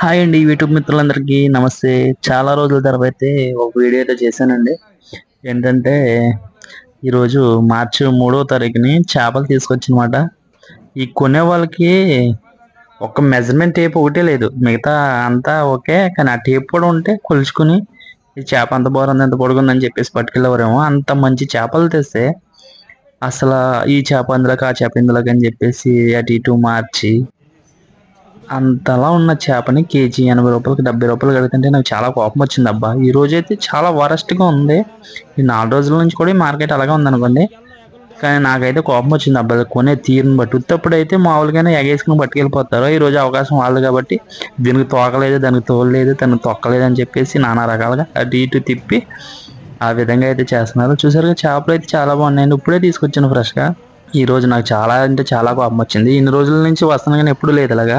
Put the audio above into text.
Hi అండి YouTube మిత్రులందరికీ నమస్తే. చాలా రోజుల తర్వాత అయితే ఒక వీడియో అయితే చేశానండి. ఏంటంటే ఈరోజు మార్చి మూడవ తారీఖుని చేపలు తీసుకొచ్చినమాట. ఈ కొనే వాళ్ళకి ఒక మెజర్మెంట్ టేప్ ఒకటే లేదు. మిగతా అంతా ఓకే కానీ ఆ టేప్ కూడా ఉంటే కొలుచుకుని ఈ చేప అంత బాగుంది ఎంత పొడుగుందని చెప్పేసి పట్టుకెళ్ళేవారేమో. అంత మంచి చేపలు తెస్తే అసలు ఈ చేప అందులోకి ఆ చేప ఇందులోకి అని చెప్పేసి అటు ఇటు మార్చి అంతలా ఉన్న చేపని కేజీ ఎనభై రూపాయలకి డెబ్బై రూపాయలు కడుతుంటే నాకు చాలా కోపం వచ్చింది అబ్బా. ఈ రోజు అయితే చాలా వరస్ట్గా ఉంది. ఈ నాలుగు రోజుల నుంచి కూడా ఈ మార్కెట్ అలాగే ఉందనుకోండి కానీ నాకైతే కోపం వచ్చింది అబ్బా. కొనే తీరుని బట్టి ఉత్తప్పుడైతే అయితే మామూలుగానే ఎగేసుకుని పట్టుకెళ్ళిపోతారు. ఈరోజు అవకాశం వాళ్ళు కాబట్టి దీనికి తోకలేదు దానికి తోలలేదు దానికి తొక్కలేదు అని చెప్పేసి నానా రకాలుగా అటు ఇటు తిప్పి ఆ విధంగా అయితే చేస్తున్నారు. చూసారుగా చేపలు అయితే చాలా బాగున్నాయండి. ఇప్పుడే తీసుకొచ్చాను ఫ్రెష్గా ఈ రోజు నాకు చాలా అంటే చాలా కోపం వచ్చింది. ఇన్ని రోజుల నుంచి వస్తాను కానీ ఎప్పుడు లేదు ఇలాగా.